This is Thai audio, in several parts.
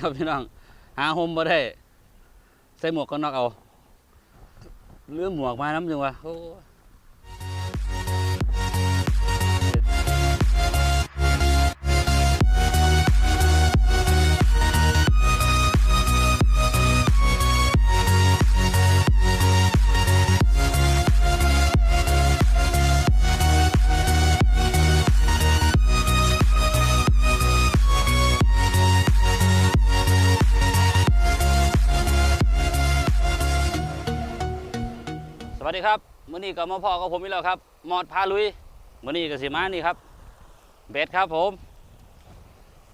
ครับพี่น้อง หาโฮมบ่ได้ ใส่หมวกกันน็อกเอาเลื่อมหมวกมาน้ำจังวะ ครับมื้อนี้ก็มาพ่อกับผมอีกแล้วครับมอดพาลุยมื้อนี้ก็สิมานี่ครับเบ็ดครับผม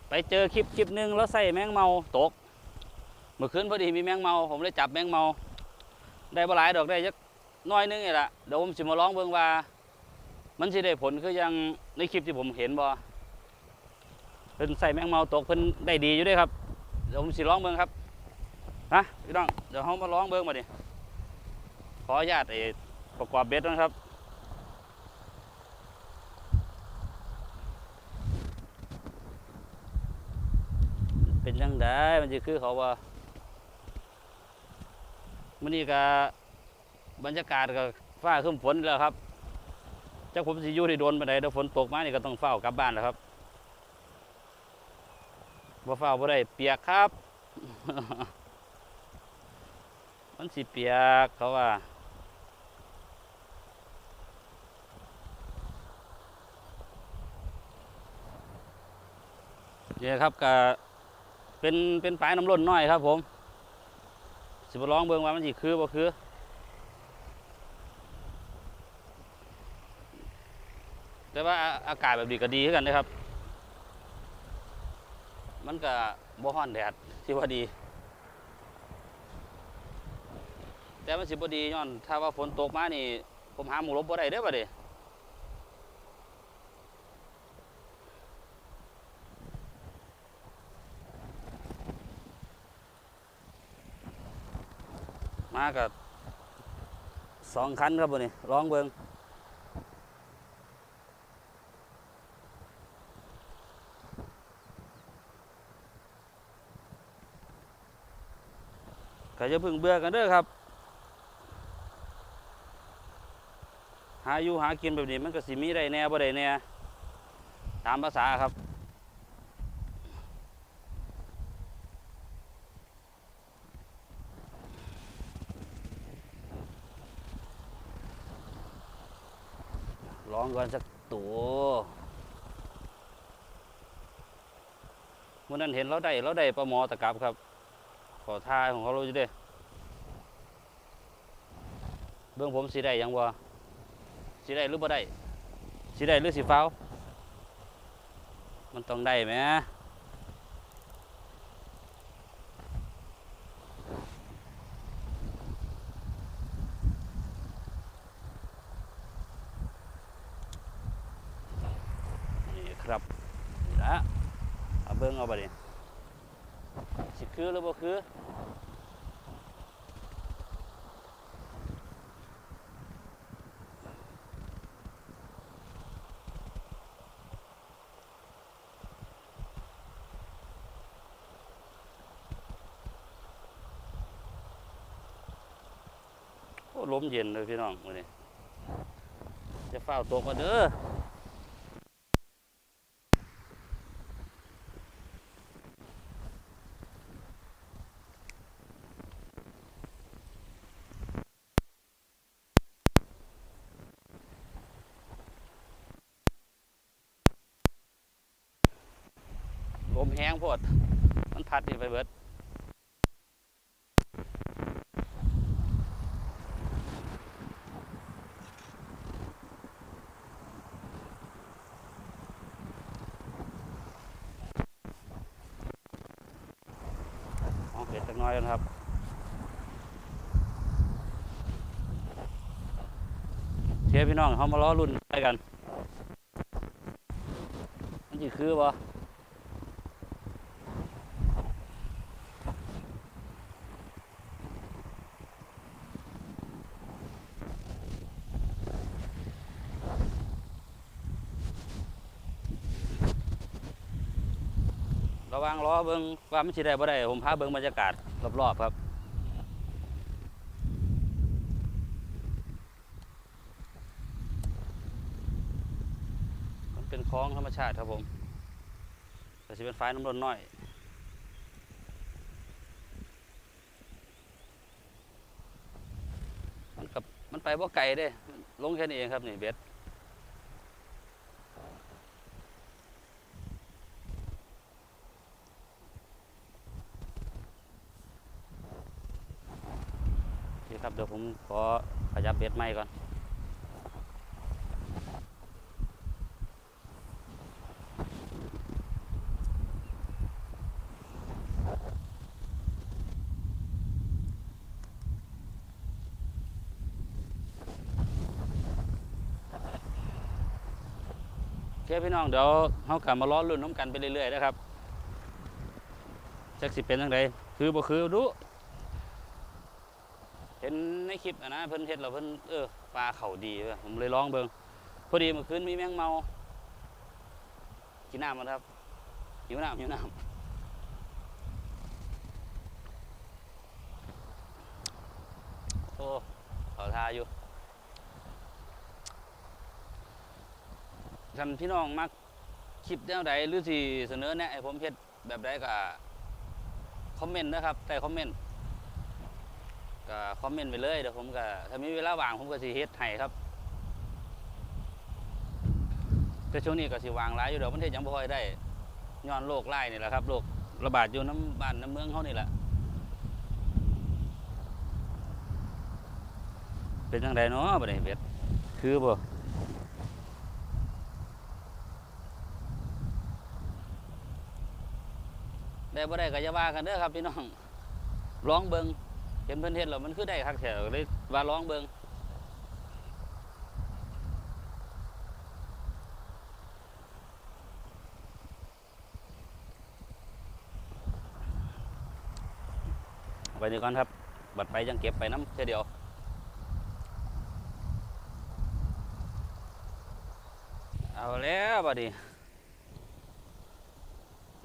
ไปเจอคลิปคลิปหนึ่งแล้วใส่แมงเมาตก เมื่อคืนพอดีมีแมงเมา ผมเลยจับแมงเมา ได้บ่หลายดอกได้จักน้อยนึงนี่แหละเดี๋ยวผมสิมาลองเบิ่งว่า มันสิได้ผลคือยังในคลิปที่ผมเห็นบ่เพิ่นใส่แมงเมาตกเพิ่นได้ดีอยู่ด้วยครับเดี๋ยวผมสิลองเบิ่งครับนะพี่น้องเดี๋ยวเฮามาลองเบิ่งมาดิ ออนุญาตประกอบเบ็ดนะครับเป็นยังไงมันจะคือเขาว่ามันนี่ก็บบรรยากาศก็ฟ้าขึ้นฝนแล้วครับเจ้าผมสิอยู่ที่โดนไปไหนเดี๋ยวฝนตกมานี่ก็ต้องเฝ้ากลับบ้านแล้วครับบ่เฝ้าบ่ได้เปียกครับ มันสิเปียกเขาว่า เนี่ยครับก็เป็นเป็นปลายน้ำล้นน้อยครับผม สิบร้องเบิ่งว่ามันสิคือบ่คือแต่ว่าอากาศแบบนี้ก็ดีคือกันนะครับ มันก็บ่ฮ้อนแดดที่ว่าดี แต่มันสิบ่ดีย้อน ถ้าว่าฝนตกมานี่ ผมหาหมูลบบ่ได้เด้อบัด มากับสองคันครับบนนี้ร้องเบิงก็จะพึ่งเบื่อกันเด้อครับ หาอยู่หากินแบบนี้มันก็สิมีได้แน่บ่ได้แน่ตามภาษาครับ ก่อนสักตัวเมื่อนั้นเห็นเราได้เราได้ปลาหมอตะกรับครับ ขอทายของเขาเราจะได้เบื้องผมสีได้ยังวะสีได้หรือบ่ได้สีได้หรือสีฟ้ามันต้องได้ไหมนี่ ครับนี่ละเอาเบิ้งเอาไปดิสิคือหรือบ่คือโอ้ลมเย็นเลยพี่น้องมื้อนี้จะเฝ้าตัวกมาเด้อ แห้งโพดมันพัดนี่ไปเบิดมองเห็นสักหน้อยกันครับเชียร์พี่น้องเขามาล้อรุ่นไปกัน มันจีคือบ่ เรางล้อเบิ่งว่ามันสิได้บ่ได้ผมพาเบิ่งบรรยากาศรอบๆครับมันเป็นคลองธรรมชาติครับผมแต่สิเป็นฟ้ายน้ำร้อนน้อยมันกับมันไปบ่ไกลเด้ลงแค่นี้เองครับนี่เบ็ด ครับเดี๋ยวผมขอขยับเบ็ดใหม่ก่อนโอเคพี่น้องเดี๋ยวเขากลับมาล้อรุ่นน้ำกันไปเรื่อยๆนะครับจักสิเป็นยังไงคือบ่คือดู เห็นในคลิปอะนะเพิ่นเฮ็ดแล้วเพิ่นเออปลาเข่าดีเว้ยผมเลยลองเบิงพอดีเมื่อคืนมีแมงเมา กินน้ำมันครับหิวน้ำหิวน้ำโอ้ขาทาอยู่ท่านพี่น้องมักคลิปแนวใดหรือสิเสนอแนะให้ผมเฮ็ดแบบใดก็คอมเมนต์นะครับใต้คอมเมนต์ ก็คอมเมนต์ไปเลยเดี๋ยวผมก็ถ้ามีเวลาว่างผมก็สิเฮ็ดให้ครับแต่ช่วงนี้ก็สิวางหลายอยู่เดี๋ยวมันเฮ็ดหยังบ่ค่อยได้ย้อนโรคไล่นี่แหละครับโรคระบาดอยู่น้ำบ้านน้ำเมืองเฮานี่แหละเป็นจังไดเนาะบัดนี้เบ็ดคือบ่ได้บ่ได้ก็อย่าว่ากันเด้อครับพี่น้องลองเบิ่ง ห็นเพิ่นเฮ็ดแล้วมันคือได้คักแถวเลยว่าร้องเบิงไปนี่ก่อนครับ บัดไปยังเก็บไปน้ำเท่เดียวเอาแล้วบัดนี้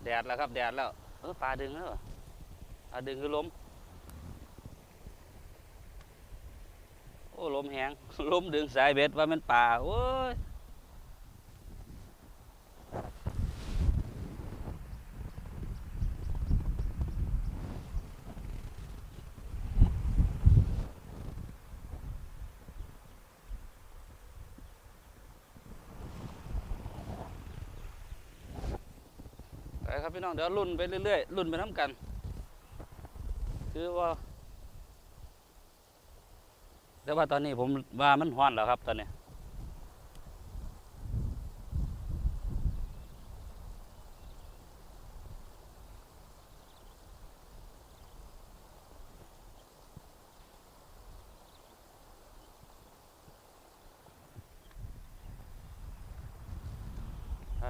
แดดแล้วครับแดดแล้วเออปลาดึงแล้วอปลาดึงคือล้ม โอ้ลมแหงลมดึงสายเบ็ดว่ามันป่าโอ้ยไปครับพี่น้องเดี๋ยวรุ่นไปเรื่อยๆรุ่นไปน้ำกัน คือว่า แต่ว่าตอนนี้ผมว่ามันฮ้อนแล้วครับตอนนี้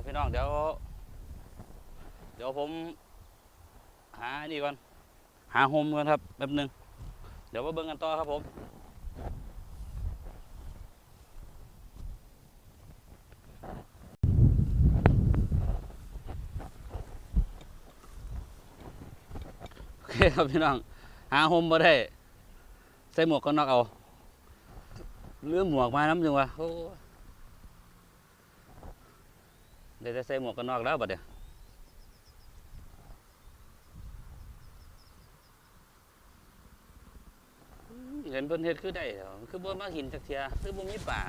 พี่น้องเดี๋ยว เดี๋ยวผม หานี่ก่อน หาโฮมก่อนครับแป๊บหนึง เดี๋ยวมาเบิ่งกันต่อครับผม คครับพี่น้อง หาโฮมมาได้ ใส่หมวกกันน็อกเอาเลือหมวกมาน้ำจังวะโอ้ยเดี๋ยวจะใส่หมวกกันน็อกแล้วบัดเดี๋ยวเห็นเพิ่นเฮ็ดคือได้เหรอคือบ่มาหินจักเทียคือบ่มีป่า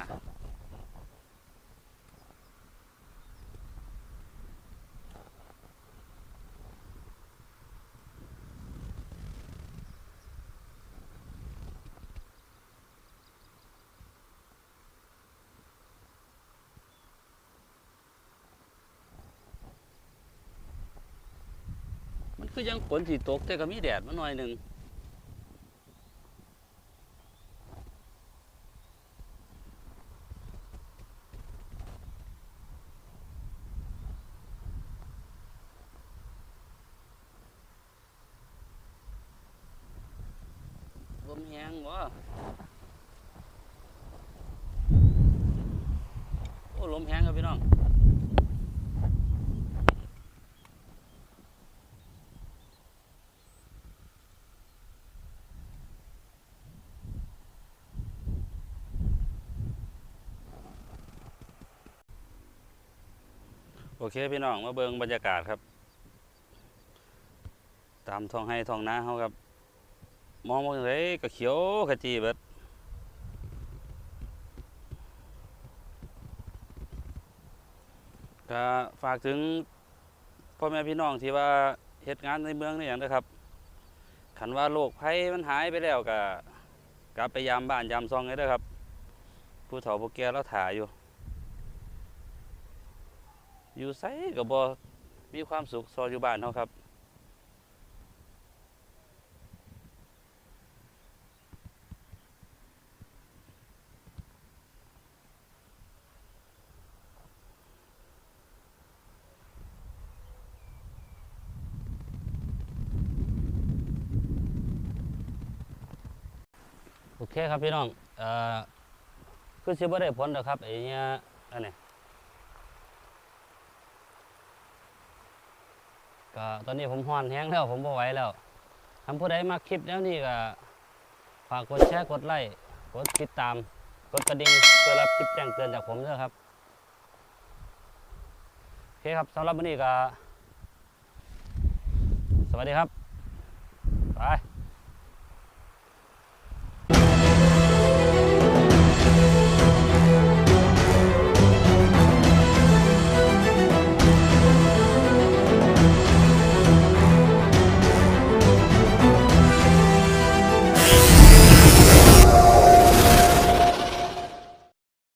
คือยังฝนสีตกแต่ก็มีแดดมาหน่อยหนึ่งลมแห้งวะโอ้ลมแห้งครับพี่น้อง โอ เคพี่น้องมาเบิงบรรยากาศครับ ตามท้องให้ท้องนาเขาครับ มองมองเลยก็เขียวขจีเบิดก็ฝากถึงพ่อแม่พี่น้องที่ว่าเหตุงานในเมืองนี่อย่างนะครับขันว่าโรคภัยมันหายไปแล้วก็กลับไปยามบ้านยามซองเลยเด้อครับ ผู้เฒ่าผู้แก่เราถ่ายอยู่ อยู่ไสก็บ่มีความสุขซออยู่บ้านเฮาครับ โอเคครับพี่น้องเอ่อคือสิบ่ได้ผลดอกครับไอ้เนี่ยอันนี้ ก็ตอนนี้ผมห้อนแห้งแล้วผมบ่ไหวแล้วทำผู้ใดมาคลิปแล้วนี่ก็ฝากกดแชร์กดไลค์กดติดตาม กดกระดิ่งเพื่อรับคลิปแจ้งเตือนจากผมด้วยครับโอเคครับสำหรับวันนี้ก็สวัสดีครับ ไป